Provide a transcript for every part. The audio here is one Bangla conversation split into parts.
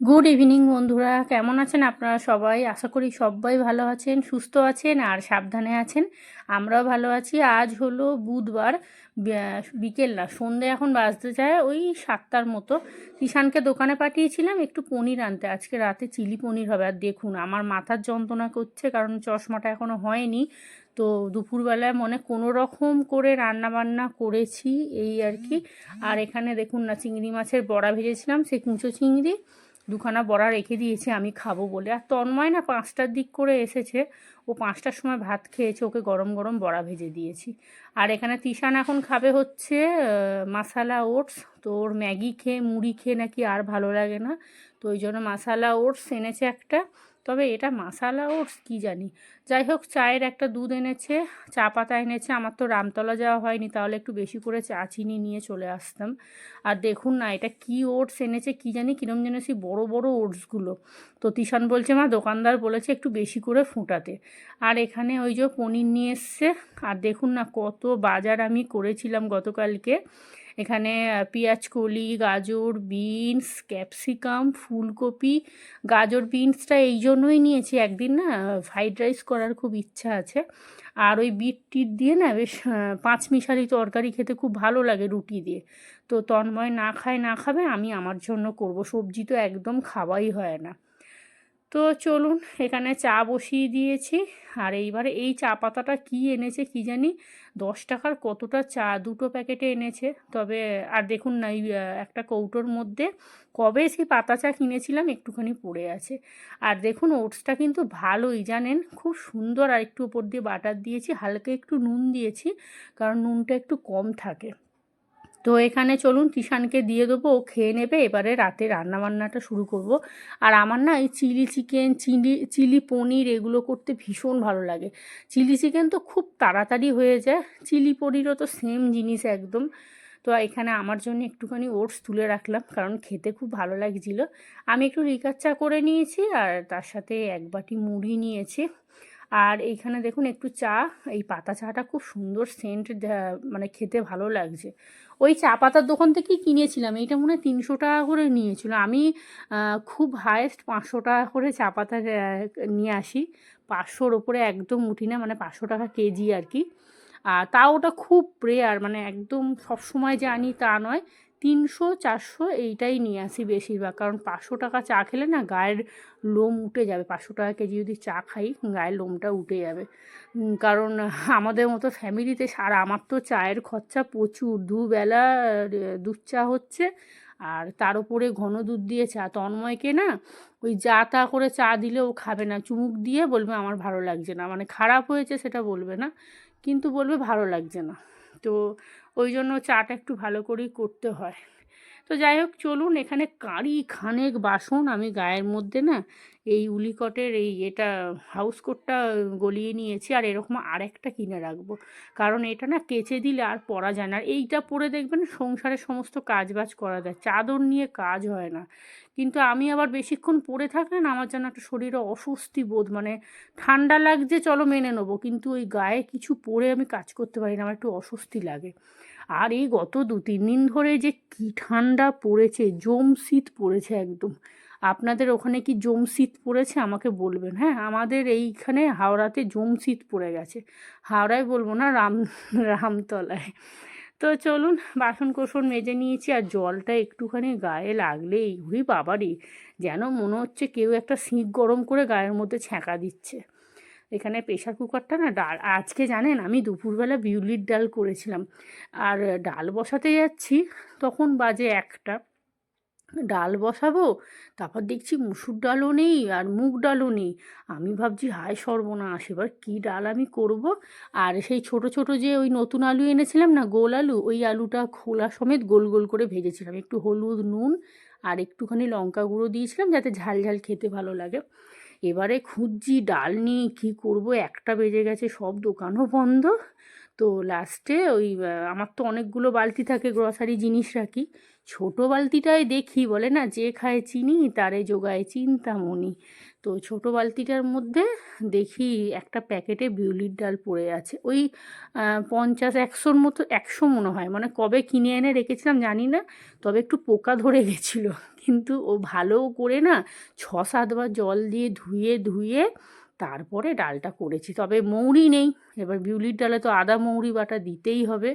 গুড ইভিনিং বন্ধুরা। কেমন আছেন আপনারা সবাই? আশা করি সবাই ভালো আছেন, সুস্থ আছেন আর সাবধানে আছেন। আমরাও ভালো আছি। আজ হলো বুধবার বিকেল না, সন্ধে এখন বাজতে যায় ওই সাতটার মতো। কিষানকে দোকানে পাঠিয়েছিলাম একটু পনির আনতে। আজকে রাতে চিলি পনির হবে। আর দেখুন, আমার মাথার যন্ত্রণা করছে কারণ চশমাটা এখনও হয়নি। তো দুপুরবেলায় মনে কোনো রকম করে রান্না বান্না করেছি, এই আর কি। আর এখানে দেখুন না, চিংড়ি মাছের বড়া ভেজেছিলাম, সেই কুঁচো চিংড়ি। দুখানা বড়া রেখে দিয়েছি, আমি খাব বলে। আর তন্ময় না পাঁচটার দিক করে এসেছে। ও পাঁচটার সময় ভাত খেয়েছে, ওকে গরম গরম বড়া ভেজে দিয়েছি। আর এখানে তিশান এখন খাবে হচ্ছে মাসালা ওটস। তো ওর ম্যাগি খেয়ে, মুড়ি খেয়ে নাকি আর ভালো লাগে না। তো ওই জন্য মাসালা ওটস এনেছে একটা। তবে এটা মাসালা ওটস কি জানি। যাই হোক, চায়ের একটা দুধ এনেছে, চা পাতা এনেছে, আমার তো রামতলা যাওয়া হয়নি, তাহলে একটু বেশি করে চা চিনি নিয়ে চলে আসতাম। আর দেখুন না, এটা কি ওটস এনেছে, কি জানি, কিরম যেন সেই বড়ো বড়ো ওটসগুলো। তো তিশান বলছে, মা, দোকানদার বলেছে একটু বেশি করে ফোটাতে। আর এখানে ওই যে পনির নিয়ে এসছে। আর দেখুন না, কত বাজার আমি করেছিলাম গতকালকে। এখানে পেঁয়াজ, কলি, গাজর, বিনস, ক্যাপসিকাম, ফুলকপি, গাজর, বিনসটা এই জন্যই নিয়েছি একদিন না, ফ্রাইড রাইস করার খুব ইচ্ছা আছে। আর ওই বিট টিট দিয়ে না বেশ পাঁচ মিশালি তরকারি খেতে খুব ভালো লাগে রুটি দিয়ে। তো তন্ময় না খায়, না খাবে, আমি আমার জন্য করব। সবজি তো একদম খাওয়াই হয় না। তো চলুন এখানে চা বসিয়ে দিয়েছি। আর এইবারে এই চা পাতাটা কী এনেছে কি জানি? দশ টাকার কতটা চা? দুটো প্যাকেটে এনেছে। তবে, আর দেখুন না, এই একটা কৌটোর মধ্যে কবে সেই পাতা চা কিনেছিলাম একটুখানি পড়ে আছে। আর দেখুন, ওটসটা কিন্তু ভালোই, জানেন? খুব সুন্দর। আর একটু উপর দিয়ে বাটার দিয়েছি, হালকা একটু নুন দিয়েছি, কারণ নুনটা একটু কম থাকে। তো এখানে চলুন কিষানকে দিয়ে দেবো, ও খেয়ে নেবে, এবারে রাতে রান্না বান্নাটা শুরু করব। আর আমার না এই chilli chicken, chilli chilli paneer এগুলো করতে ভীষণ ভালো লাগে। চিলি চিকেন তো খুব তাড়াতাড়ি হয়ে যায়, চিলি পনিরও তো সেম জিনিস একদম। তো এখানে আমার জন্য একটুখানি ওটস তুলে রাখলাম, কারণ খেতে খুব ভালো লাগছিল। আমি একটু লিকার চা করে নিয়েছি, আর তার সাথে এক বাটি মুড়ি নিয়েছি। আর এইখানে দেখুন একটু চা, এই পাতা চাটা খুব সুন্দর সেন্ট মানে খেতে ভালো লাগছে। ওই চা পাতার দোকান থেকেই কিনেছিলাম। এইটা মনে হয় তিনশো টাকা করে নিয়েছিল। আমি খুব হায়েস্ট পাঁচশো টাকা করে চা পাতা নিয়ে আসি। পাঁচশোর ওপরে একদম উঠি না মানে পাঁচশো টাকা কেজি আর কি। আর তাও ওটা খুব প্রেয়ার মানে একদম সবসময় যে আনি তা নয়। তিনশো, চারশো এইটাই নিয়ে আসি বেশিরভাগ, কারণ পাঁচশো টাকা চা খেলে না গায়ের লোম উঠে যাবে। পাঁচশো টাকা কেজি যদি চা খাই, গায়ের লোমটা উঠে যাবে। কারণ আমাদের মতো ফ্যামিলিতে সারা আমার তো চায়ের খরচা প্রচুর। দুবেলা দুধ চা হচ্ছে, আর তার উপরে ঘন দুধ দিয়ে চা। তন্ময়কে না ওই যা তা করে চা দিলে ও খাবে না। চুমুক দিয়ে বলবে, আমার ভালো লাগছে না। মানে খারাপ হয়েছে সেটা বলবে না। কিন্তু বলবে ভালো লাগছে না। তো ওই জন্য চাটা একটু ভালো করেই করতে হয়। তো যাই হোক, চলুন এখানে কারি খানেক বাসন। আমি গায়ের মধ্যে না এই উলিকটের এই এটা হাউস কোটটা গলিয়ে নিয়েছি আর এরকম আরেকটা কিনে রাখব। কারণ এটা না কেচে দিলে আর পরা যায় না। আর এইটা পরে দেখবেন সংসারের সমস্ত কাজ বাজ করা যায়। চাদর নিয়ে কাজ হয় না। কিন্তু আমি আবার বেশিক্ষণ পরে থাকলে না আমার যেন একটা শরীরে অস্বস্তি বোধ মানে ঠান্ডা লাগছে, চলো মেনে নেব। কিন্তু ওই গায়ে কিছু পরে আমি কাজ করতে পারি না। আমার একটু অস্বস্তি লাগে। আর এই গত দু তিন দিন ধরে যে কি ঠান্ডা পড়েছে জম শীত পড়েছে একদম। আপনাদের ওখানে কি জম শীত পড়েছে? আমাকে বলবেন। হ্যাঁ আমাদের এইখানে হাওড়াতে জম শীত পড়ে গেছে। হাওড়ায় বলব না, রাম, রামতলায়। তো চলুন, বাসন কোসন মেজে নিয়েছি আর জলটা একটুখানি গায়ে লাগলেই উরি বাবারই যেন মনে হচ্ছে কেউ একটা সিঁক গরম করে গায়ের মধ্যে ছ্যাঁকা দিচ্ছে। এখানে প্রেশার কুকারটা না ডাল আজকে জানেন আমি দুপুরবেলা বিউলির ডাল করেছিলাম। আর ডাল বসাতে যাচ্ছি, তখন বাজে একটা। ডাল বসাবো, তারপর দেখছি মুসুর ডালও নেই আর মুগ ডালও নেই। আমি ভাবছি, হায় সর্বনাশ, এবার কী ডাল আমি করব? আর সেই ছোট ছোট যে ওই নতুন আলু এনেছিলাম না, গোল আলু, ওই আলুটা খোলা সমেত গোল গোল করে ভেজেছিলাম। একটু হলুদ, নুন আর একটুখানি লঙ্কা গুঁড়ো দিয়েছিলাম যাতে ঝাল ঝাল খেতে ভালো লাগে। এবারে খুঁজছি, ডাল নিয়ে কী করব? একটা বেজে গেছে, সব দোকানও বন্ধ। তো লাস্টে ওই আমার তো অনেকগুলো বালতি থাকে গ্রসারি জিনিস রাখি। ছোট বালতিটাই দেখি, বলে না, যে খায় চিনি, তারে যোগায় চিন্তামণি। তো ছোট বালতিটার মধ্যে দেখি একটা প্যাকেটে বিউলির ডাল পড়ে আছে। ওই পঞ্চাশ, একশোর মতো, একশো মনে হয়। মানে কবে কিনে এনে রেখেছিলাম জানি না, তবে একটু পোকা ধরে গেছিল। কিন্তু ও ভালো করে না ছ সাতবার জল দিয়ে ধুয়ে ধুয়ে তারপরে ডালটা করেছি। তবে মৌরি নেই। এবার বিউলির ডালে তো আদা মৌরি বাটা দিতেই হবে।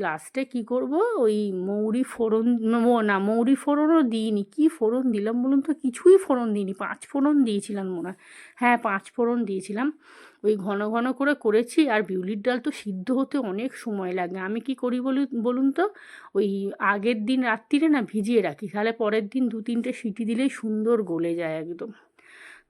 লাস্টে কি করব? ওই মৌরি ফোড়ন, নো- মৌরি ফোড়নও দিইনি। কি ফোড়ন দিলাম বলুন তো? কিছুই ফোড়ন দিইনি। পাঁচ ফোড়ন দিয়েছিলাম মনে হয়। পাঁচ ফোড়ন দিয়েছিলাম। ওই ঘন ঘন করে করেছি আর বিউলির ডাল তো সিদ্ধ হতে অনেক সময় লাগে। আমি কি করি বলি, বলুন তো? ওই আগের দিন রাত্রিরে না ভিজিয়ে রাখি। তাহলে পরের দিন দু তিনটে সিটি দিলেই সুন্দর গলে যায় একদম।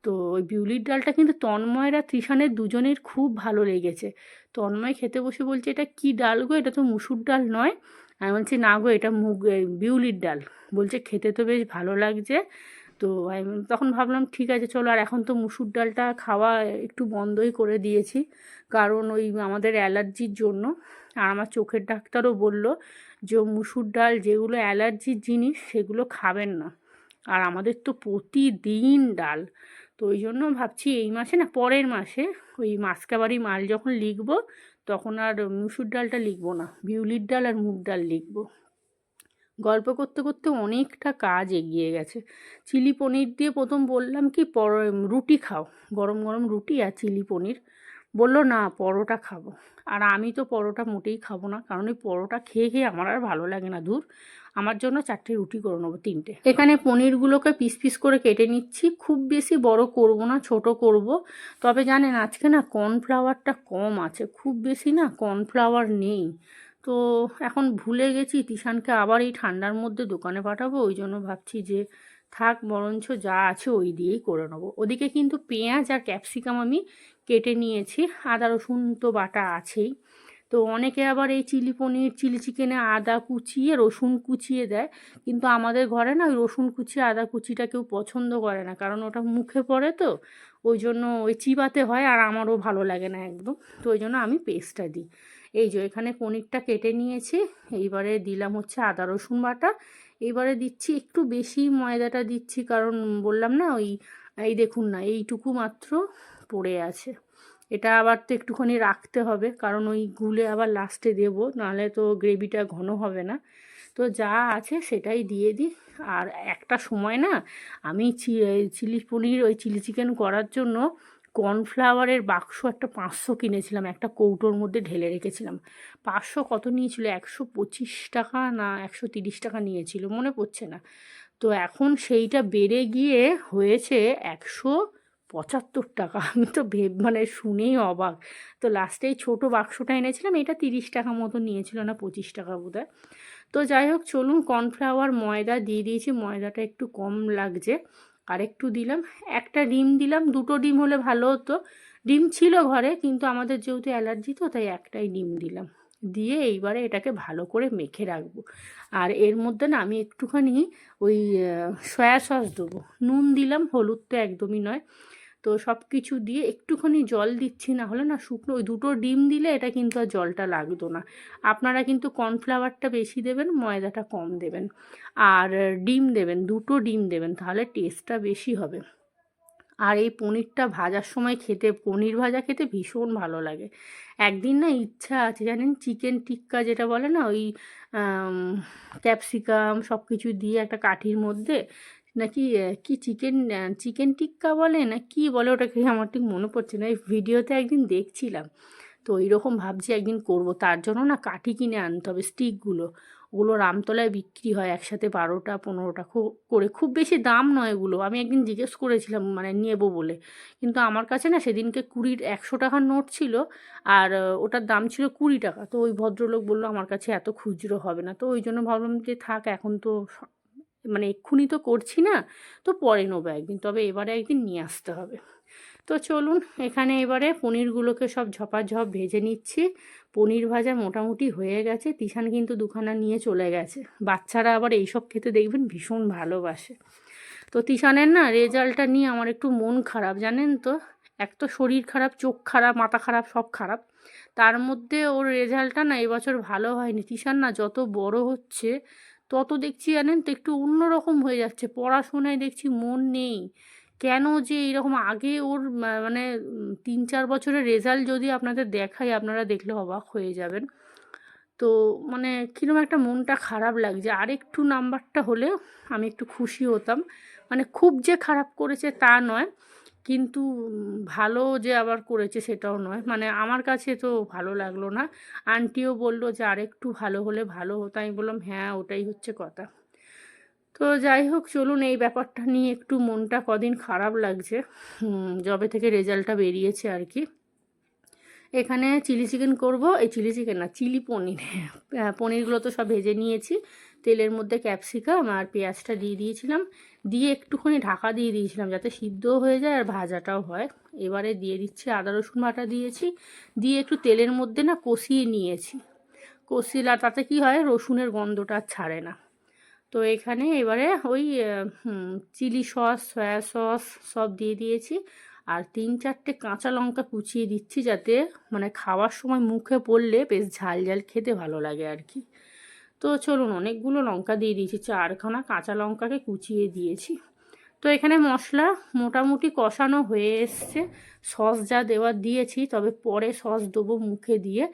তো ওই বিউলির ডালটা কিন্তু তন্ময়রা তৃষানের দুজনের খুব ভালো লেগেছে। তন্ময় খেতে বসে বলছে, এটা কি ডাল গো? এটা তো মুসুর ডাল নয়। আমি বলছি, না গো, এটা মুগ বিউলির ডাল। বলছে, খেতে তো বেশ ভালো লাগছে। তো আমি তখন ভাবলাম, ঠিক আছে, চলো। আর এখন তো মুসুর ডালটা খাওয়া একটু বন্ধই করে দিয়েছি, কারণ ওই আমাদের অ্যালার্জির জন্য। আর আমার চোখের ডাক্তারও বলল যে, মুসুর ডাল যেগুলো অ্যালার্জির জিনিস, সেগুলো খাবেন না। আর আমাদের তো প্রতিদিন ডাল। তো ওই জন্য ভাবছি, এই মাসে না, পরের মাসে ওই মাসকাবারি মাল যখন লিখব, তখন আর মুসুর ডালটা লিখব না, বিউলির ডাল আর মুগ ডাল লিখব। গল্প করতে করতে অনেকটা কাজ এগিয়ে গেছে। চিলি পনির দিয়ে প্রথম বললাম কি, পর, রুটি খাও, গরম গরম রুটি আর চিলি পনির। বলল, না, পরোটা খাব। আর আমি তো পরোটা মোটেই খাব না, কারণ ওই পরোটা খেয়ে খেয়ে আমার আর ভালো লাগে না দূর আমার জন্য চারটে রুটি করে নেব, তিনটে। এখানে পনিরগুলোকে পিস পিস করে কেটে নিচ্ছি। খুব বেশি বড় করব না, ছোট করব। তবে জানেন, আজকে না কর্নফ্লাওয়ারটা কম আছে। খুব বেশি না কর্নফ্লাওয়ার নেই। তো এখন ভুলে গেছি, তিশানকে আবার এই ঠান্ডার মধ্যে দোকানে পাঠাবো। ওই জন্য ভাবছি যে থাক, বরঞ্চ যা আছে ওই দিয়েই করে নেব। ওদিকে কিন্তু পেঁয়াজ আর ক্যাপসিকাম আমি কেটে নিয়েছি। আদা, রসুন তো বাটা আছেই। তো অনেকে আবার এই চিলি পনির, চিলি চিকেনে আদা কুচিয়ে, রসুন কুচিয়ে দেয়। কিন্তু আমাদের ঘরে না ওই রসুন কুচিয়ে আদা কুচিটা কেউ পছন্দ করে না। কারণ ওটা মুখে পড়ে তো, ওই জন্য ওই চিবাতে হয় আর আমারও ভালো লাগে না একদম। তো ওই জন্য আমি পেস্টটা দিই। এই যে এখানে পনিরটা কেটে নিয়েছি, এইবারে দিলাম হচ্ছে আদা, রসুন বাটা। এইবারে দিচ্ছি একটু বেশি ময়দাটা দিচ্ছি, কারণ বললাম না ওই, এই দেখুন না, এইটুকু মাত্র পড়ে আছে। এটা আবার তো একটুখানি রাখতে হবে, কারণ ওই গুলে আবার লাস্টে দেবো, নাহলে তো গ্রেভিটা ঘন হবে না। তো যা আছে সেটাই দিয়ে দিই আর একটা সময় না, আমি চিলি পনির, ওই চিলি চিকেন করার জন্য কর্নফ্লাওয়ারের বাক্স একটা পাঁচশো কিনেছিলাম, একটা কৌটোর মধ্যে ঢেলে রেখেছিলাম। পাঁচশো কত নিয়েছিল? একশো পঁচিশ টাকা না একশো তিরিশ টাকা নিয়েছিল, মনে পড়ছে না। তো এখন সেইটা বেড়ে গিয়ে হয়েছে একশো পঁচাত্তর টাকা। আমি তো ভেব মানে শুনেই অবাক। তো লাস্টে এই ছোটো বাক্সটা এনেছিলাম, এটা তিরিশ টাকা মতো নিয়েছিল না, পঁচিশ টাকা বোধ তো যাই হোক, চলুন কর্নফ্লাওয়ার ময়দা দিয়ে দিয়েছি, ময়দাটা একটু কম লাগছে। আর একটু দিলাম, একটা ডিম দিলাম, দুটো ডিম হলে ভালো হতো। ডিম ছিল ঘরে, কিন্তু আমাদের যেহেতু অ্যালার্জি তো, তাই একটাই ডিম দিলাম। দিয়ে এইবারে এটাকে ভালো করে মেখে রাখব। আর এর মধ্যে না, আমি একটুখানি ওই সয়া সস দেবো। নুন দিলাম হলুদ তো একদমই নয়। তো সব কিছু দিয়ে একটুখানি জল দিচ্ছি না হলে না শুকনো ওই দুটো ডিম দিলে এটা কিন্তু আর জলটা লাগতো না। আপনারা কিন্তু কর্নফ্লাওয়ারটা বেশি দেবেন, ময়দাটা কম দেবেন। আর ডিম দেবেন, দুটো ডিম দেবেন, তাহলে টেস্টটা বেশি হবে। আর এই পনিরটা ভাজার সময় খেতে, পনির ভাজা খেতে ভীষণ ভালো লাগে। একদিন না ইচ্ছা আছে, জানেন চিকেন টিক্কা যেটা বলে না, ওই ক্যাপসিকাম সব কিছু দিয়ে একটা কাঠির মধ্যে নাকি কি চিকেন চিকেন টিক্কা বলে? না কি বলে ওটাকে? আমার ঠিক মনে পড়ছে না। এই ভিডিওতে একদিন দেখছিলাম। তো রকম ভাবছি একদিন করব। তার জন্য না কাঠি কিনে আনতে হবে স্টিকগুলো ওগুলো রামতলায় বিক্রি হয় একসাথে বারোটা, পনেরোটা। করে খুব বেশি দাম নয় এগুলো। আমি একদিন জিজ্ঞেস করেছিলাম মানে নেব বলে। কিন্তু আমার কাছে না সেদিনকে কুড়ির একশো টাকার নোট ছিল আর ওটার দাম ছিল কুড়ি টাকা। তো ওই ভদ্রলোক বলল, আমার কাছে এত খুচরো হবে না। তো ওই জন্য ভাবলাম যে থাক, এখন তো মানে এক্ষুনি তো করছি না, তো পরে নেব একদিন, তবে এবারে একদিন নিয়ে আসতে হবে। তো চলুন, এখানে এবারে পনিরগুলোকে সব ঝপাঝপ ভেজে নিচ্ছি। পনির ভাজা মোটামুটি হয়ে গেছে, তিশান কিন্তু দুখানা নিয়ে চলে গেছে। বাচ্চারা আবার এইসব খেতে দেখবেন ভীষণ ভালোবাসে। তো তিশানের না রেজাল্টটা নিয়ে আমার একটু মন খারাপ, জানেন তো? এক তো শরীর খারাপ, চোখ খারাপ, মাথা খারাপ, সব খারাপ। তার মধ্যে ওর রেজাল্টটা না এবছর ভালো হয়নি। তিশান না যত বড় হচ্ছে তত দেখছি জানেন তো একটু অন্যরকম হয়ে যাচ্ছে। পড়াশোনায় দেখছি মন নেই। কেন যে এইরকম আগে ওর মানে তিন চার বছরের রেজাল্ট যদি আপনাদের দেখাই, আপনারা দেখলে অবাক হয়ে যাবেন। তো মানে কীরকম একটা মনটা খারাপ লাগছে। আর একটু নাম্বারটা হলে আমি একটু খুশি হতাম। মানে খুব যে খারাপ করেছে তা নয়। কিন্তু ভালো যে আবার করেছে সেটাও নয়। মানে আমার কাছে তো ভালো লাগল না। আন্টিও বলল যে, আরেকটু ভালো হলে ভালো হতো। আমি বললাম হ্যাঁ ওটাই হচ্ছে কথা। তো যাই হোক, চলুন এই ব্যাপারটা নিয়ে একটু মনটা কদিন খারাপ লাগছে। যবে থেকে রেজাল্টটা বেরিয়েছে আর কি। এখানে চিলি চিকেন করব। এই চিলি চিকেন না, চিলি পনির। পনিরগুলো তো সব ভেজে নিয়েছি। তেলের মধ্যে ক্যাপসিকাম আর পেঁয়াজটা দিয়ে দিয়েছিলাম। দিয়ে একটুখানি ঢাকা দিয়ে দিয়েছিলাম যাতে সিদ্ধও হয়ে যায় আর ভাজাটাও হয়। এবারে দিয়ে দিচ্ছি আদা, রসুন বাটা দিয়েছি। দিয়ে একটু তেলের মধ্যে না কষিয়ে নিয়েছি। কষিয়ে তাতে কি হয়? রসুনের গন্ধটা ছাড়ে না। তো এখানে এবারে ওই চিলি সস, সয়া সস সব দিয়ে দিয়েছি। আর তিন চারটে কাঁচা লঙ্কা কুচিয়ে দিচ্ছি যাতে মানে খাওয়ার সময় মুখে পড়লে বেশ ঝাল ঝাল খেতে ভালো লাগে আর কি। তো চলুন অনেকগুলো লঙ্কা দিয়ে দিয়েছি, চারখানা কাঁচা লঙ্কাকে কুচিয়ে দিয়েছি। তো এখানে মশলা মোটামুটি কষানো হয়ে এসছে। সস যা দেওয়ার দিয়েছি, তবে পরে সস দেবো মুখে দিয়ে।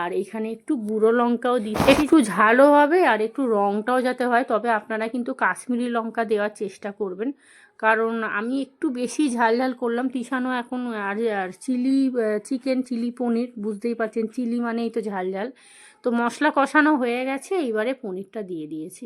আর এখানে একটু গুঁড়ো লঙ্কাও দিচ্ছি একটু ঝালও হবে আর একটু রঙটাও যাতে হয়, তবে আপনারা কিন্তু কাশ্মীরি লঙ্কা দেওয়ার চেষ্টা করবেন। কারণ আমি একটু বেশি ঝাল ঝাল করলাম তিশানো এখন আর আর চিলি চিকেন, চিলি পনির, বুঝতেই পারছেন, চিলি মানেই তো ঝাল ঝাল। তো মশলা কষানো হয়ে গেছে, এইবারে পনিরটা দিয়ে দিয়েছি।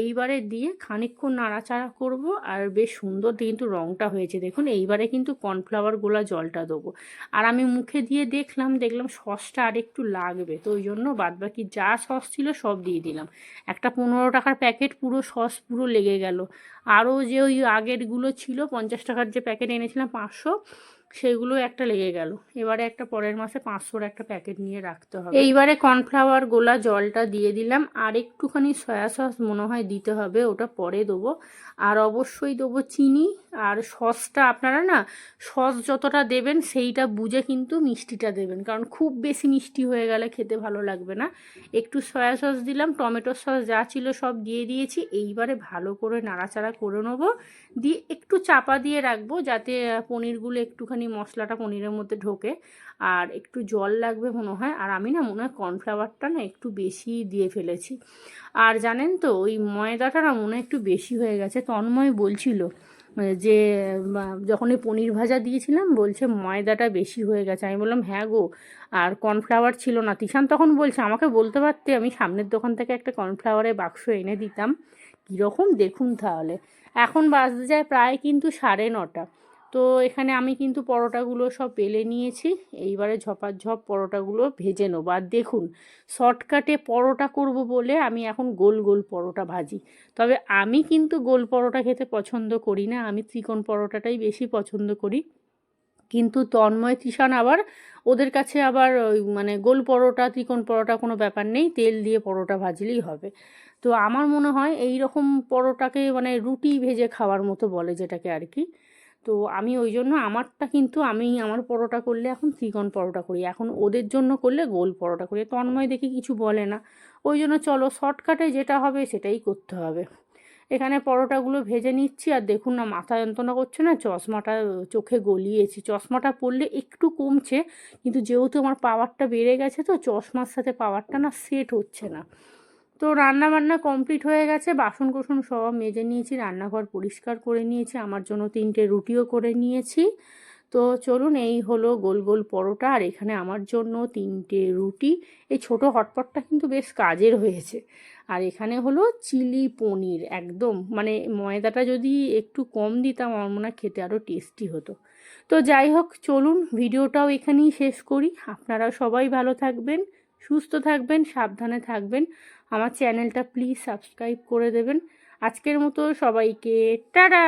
এইবারে দিয়ে খানিকক্ষণ নাড়াচাড়া করব আর বেশ সুন্দর কিন্তু রঙটা হয়েছে। দেখুন, এইবারে কিন্তু কর্নফ্লাওয়ার গোলা জলটা দেবো। আর আমি মুখে দিয়ে দেখলাম দেখলাম সসটা আর একটু লাগবে, তো ওই জন্য বাদবাকি যা সস ছিল সব দিয়ে দিলাম। একটা পনেরো টাকার প্যাকেট পুরো সস পুরো লেগে গেল। আরও যে ওই আগেরগুলো ছিল, পঞ্চাশ টাকার যে প্যাকেট এনেছিলাম পাঁচশো সেগুলো একটা লেগে গেল। এবারে একটা পরের মাসে পাঁচশোর একটা প্যাকেট নিয়ে রাখতে হবে। এইবারে কর্নফ্লাওয়ার গোলা জলটা দিয়ে দিলাম। আর একটুখানি সয়া সস মনে হয় দিতে হবে, ওটা পরে দেবো। আর অবশ্যই দেবো চিনি। আর সসটা আপনারা না, সস যতটা দেবেন সেইটা বুঝে কিন্তু মিষ্টিটা দেবেন। কারণ খুব বেশি মিষ্টি হয়ে গেলে খেতে ভালো লাগবে না। একটু সয়া সস দিলাম, টমেটো সস যা ছিল সব দিয়ে দিয়েছি। এইবারে ভালো করে নাড়াচাড়া করে নেব। দিয়ে একটু চাপা দিয়ে রাখব যাতে পনিরগুলো একটুখানি মশলাটা পনিরের মধ্যে ঢোকে আর একটু জল লাগবে মনে হয়। আর আমি না মনে হয় কর্নফ্লাওয়ারটা না একটু বেশি দিয়ে ফেলেছি। আর জানেন তো, ওই ময়দাটা না মনে একটু বেশি হয়ে গেছে। তন্ময় বলছিল যে যখন ওই পনির ভাজা দিয়েছিলাম, বলছে ময়দাটা বেশি হয়ে গেছে। আমি বললাম হ্যাঁ গো, আর কর্নফ্লাওয়ার ছিল না। তিশান তখন বলছে, আমাকে বলতে পারতে, আমি সামনের দোকান থেকে একটা কর্নফ্লাওয়ারের বাক্স এনে দিতাম। কীরকম দেখুন তাহলে। এখন বাজতে যায় প্রায় কিন্তু সাড়ে নটা। তো এখানে আমি কিন্তু পরোটাগুলো সব বেলে নিয়েছি। এইবারে ঝপাঝপ পরোটাগুলো ভেজে নেব। আর দেখুন, শর্টকাটে পরোটা করব বলে আমি এখন গোল গোল পরোটা ভাজি। তবে আমি কিন্তু গোল পরোটা খেতে পছন্দ করি না। আমি ত্রিকোণ পরোটাটাই বেশি পছন্দ করি। কিন্তু তন্ময়, তিশান আবার ওদের কাছে আবার মানে গোল পরোটা, ত্রিকোণ পরোটা কোনো ব্যাপার নেই। তেল দিয়ে পরোটা ভাজলেই হবে। তো আমার মনে হয় এই রকম পরোটাকে মানে রুটি ভেজে খাওয়ার মতো বলে যেটাকে আর কি। তো আমি ওই জন্য আমারটা কিন্তু আমি আমার পরোটা করলে এখন ত্রিকোণ পরোটা করি। এখন ওদের জন্য করলে গোল পরোটা করি। তন্ময় দেখি কিছু বলে না। ওই জন্য চলো শর্টকাটে যেটা হবে সেটাই করতে হবে। এখানে পরোটাগুলো ভেজে নিচ্ছি আর দেখুন না মাথা যন্ত্রণা করছে না, চশমাটা চোখে গলিয়েছি। চশমাটা পরলে একটু কমছে, কিন্তু যেহেতু আমার পাওয়ারটা বেড়ে গেছে তো চশমার সাথে পাওয়ারটা না সেট হচ্ছে না। তো রান্না বান্না কমপ্লিট হয়ে গেছে। বাসন কোসন সব মেজে নিয়েছি, রান্নাঘর পরিষ্কার করে নিয়েছি, আমার জন্য তিনটে রুটিও করে নিয়েছি। তো চলুন, এই হলো গোল গোল পরোটা আর এখানে আমার জন্য তিনটে রুটি। এই ছোট হটপটটা কিন্তু বেশ কাজের হয়েছে। আর এখানে হলো চিলি পনির, একদম। মানে ময়দাটা যদি একটু কম দিতাম, আমার মনে হয় খেতে আরও টেস্টি হতো। তো যাই হোক, চলুন, ভিডিওটাও এখানেই শেষ করি। আপনারা সবাই ভালো থাকবেন, সুস্থ থাকবেন, সাবধানে থাকবেন। আমার চ্যানেলটা প্লিজ সাবস্ক্রাইব করে দেবেন। আজকের মতো সবাইকে টাটা!